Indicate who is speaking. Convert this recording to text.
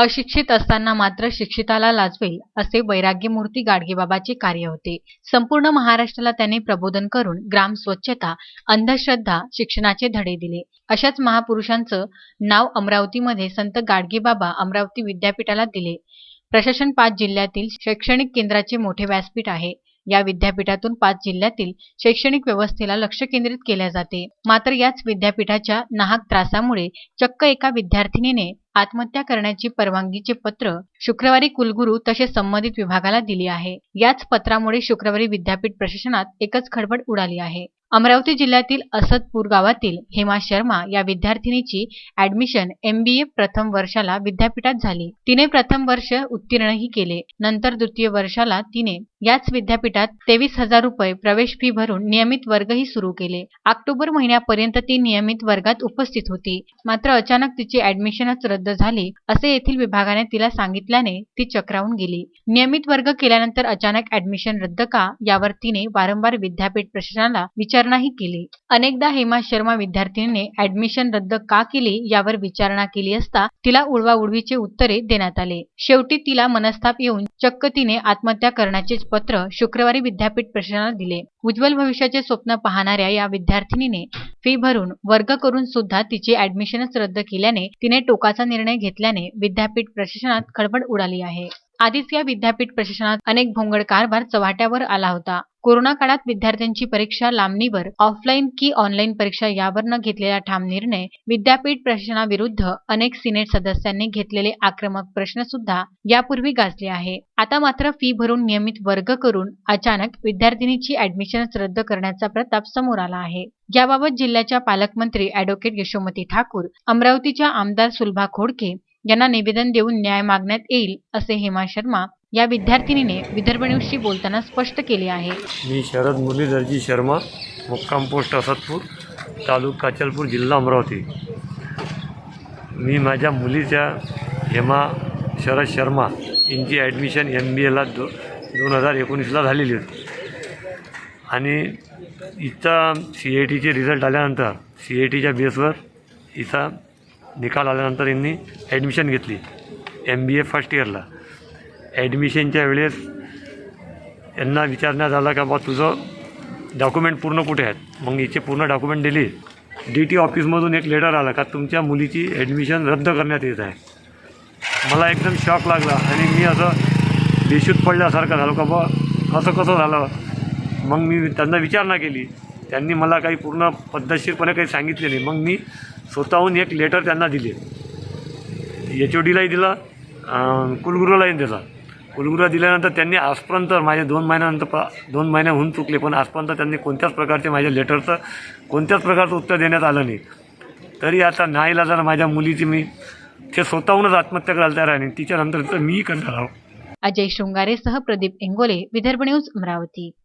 Speaker 1: अशिक्षित असताना मात्र शिक्षिताला लाजवेल असे वैराग्यमूर्ती गाडगेबाबाचे कार्य होते. संपूर्ण महाराष्ट्राला त्याने प्रबोधन करून ग्राम स्वच्छता अंधश्रद्धा शिक्षणाचे धडे दिले. अशाच महापुरुषांचं नाव अमरावतीमध्ये संत गाडगेबाबा अमरावती विद्यापीठाला दिले. प्रशासन पाच जिल्ह्यातील शैक्षणिक केंद्राचे मोठे व्यासपीठ आहे. या विद्यापीठातून पाच जिल्ह्यातील शैक्षणिक व्यवस्थेला लक्ष केंद्रित केल्या जाते. मात्र याच विद्यापीठाच्या नाहक त्रासामुळे चक्क एका विद्यार्थिनीने आत्महत्या करण्याची परवानगीचे पत्र शुक्रवारी कुलगुरू तसेच संबंधित विभागाला दिली आहे. याच पत्रामुळे शुक्रवारी विद्यापीठ प्रशासनात एकच खडबड उडाली आहे. अमरावती जिल्ह्यातील असदपूर गावातील हेमा शर्मा या विद्यार्थिनीची ऍडमिशन एमबीए प्रथम वर्षाला विद्यापीठात झाली. तिने प्रथम वर्ष उत्तीर्णही केले. नंतर द्वितीय वर्षाला तिने याच विद्यापीठात तेवीस हजार रुपये प्रवेश फी भरून नियमित वर्गही सुरू केले. ऑक्टोबर महिन्यापर्यंत ती नियमित वर्गात उपस्थित होती. मात्र अचानक तिची ऍडमिशनच रद्द झाली असे येथील विभागाने तिला सांगितल्याने ती चक्रावून गेली. नियमित वर्ग केल्यानंतर अचानक ऍडमिशन रद्द का? यावर तिने वारंवार विद्यापीठ प्रशासनाला विचारणाही केली. अनेकदा हेमा शर्मा विद्यार्थिनीने ऍडमिशन रद्द का केली यावर विचारणा केली असता तिला उडवाउडवीचे उत्तरे देण्यात आले. शेवटी तिला मनस्ताप येऊन चक्क तिने आत्महत्या करण्याचे पत्र शुक्रवारी विद्यापीठ प्रशासनाला दिले. उज्ज्वल भविष्याचे स्वप्न पाहणाऱ्या या विद्यार्थिनीने फी भरून वर्ग करून सुद्धा तिची ऍडमिशनच रद्द केल्याने तिने टोकाचा निर्णय घेतल्याने विद्यापीठ प्रशासनात खळबळ उडाली आहे. आधीच या विद्यापीठ प्रशासनात अनेक भोंगड कारभार चव्हाट्यावर आला होता. कोरोना काळात विद्यार्थ्यांची परीक्षा लांबणीवर ऑफलाईन की ऑनलाईन परीक्षा यावर न घेतलेला ठाम निर्णय विद्यापीठ प्रशासनाविरुद्ध अनेक सिनेट सदस्यांनी घेतलेले आक्रमक प्रश्न सुद्धा यापूर्वी गाजले आहे. आता मात्र फी भरून नियमित वर्ग करून अचानक विद्यार्थिनीची ऍडमिशनच रद्द करण्याचा प्रताप समोर आला आहे. याबाबत जिल्ह्याच्या पालकमंत्री अॅडव्होकेट यशोमती ठाकूर अमरावतीच्या आमदार सुलभा खोडके यांना निवेदन देऊन न्याय मागण्यात येईल असे हेमा शर्मा या विद्यार्थिनीने विदर्भ न्यूजशी बोलताना स्पष्ट केले आहे.
Speaker 2: मी शरद मुरलीधरजी शर्मा मुक्काम पोस्ट असतपूर तालुका अचलपूर जिल्हा अमरावती. मी माझ्या मुलीच्या हेमा शरद शर्मा यांची ॲडमिशन एम बी एला दो दोन हजार एकोणीसला झालेली होती. आणि हिचा सी ए टीचे रिझल्ट आल्यानंतर सी ए टीच्या बेसवर इथं निकाल आल्यानंतर यांनी ॲडमिशन घेतली एम बी ए फर्स्ट इयरला ॲडमिशनच्या वेळेस यांना विचारण्यात आलं का बा तुझं डॉक्युमेंट पूर्ण कुठे आहेत? मग हिचे पूर्ण डॉक्युमेंट दिली. डी टी ऑफिसमधून एक लेटर आला का तुमच्या मुलीची ॲडमिशन रद्द करण्यात येत आहे. मला एकदम शॉक लागला आणि मी असं बेशूत पडल्यासारखं झालो का बा? असं कसं झालं? मग मी त्यांना विचारणा केली. त्यांनी मला काही पूर्ण पद्धतशीरपणे काही सांगितले नाही. मग मी स्वतःहून एक लेटर त्यांना दिले. एच ओ डीलाही दिला कुलगुरूलाही दिला. कुलगुरूला दिल्यानंतर त्यांनी आजपर्यंत माझ्या दोन महिन्यानंतर प दोन महिने होऊन चुकले पण आजपर्यंत त्यांनी कोणत्याच प्रकारचे माझ्या लेटरचं कोणत्याच प्रकारचं उत्तर देण्यात आलं नाही. तरी आता नाही जर माझ्या मुलीची मी ते स्वतःहूनच आत्महत्या करायला तयार आहे आणि तिच्यानंतर तर मीही करणार आहोत
Speaker 1: अजय शृंगारेसह प्रदीप इंगोले विदर्भ न्यूज अमरावती.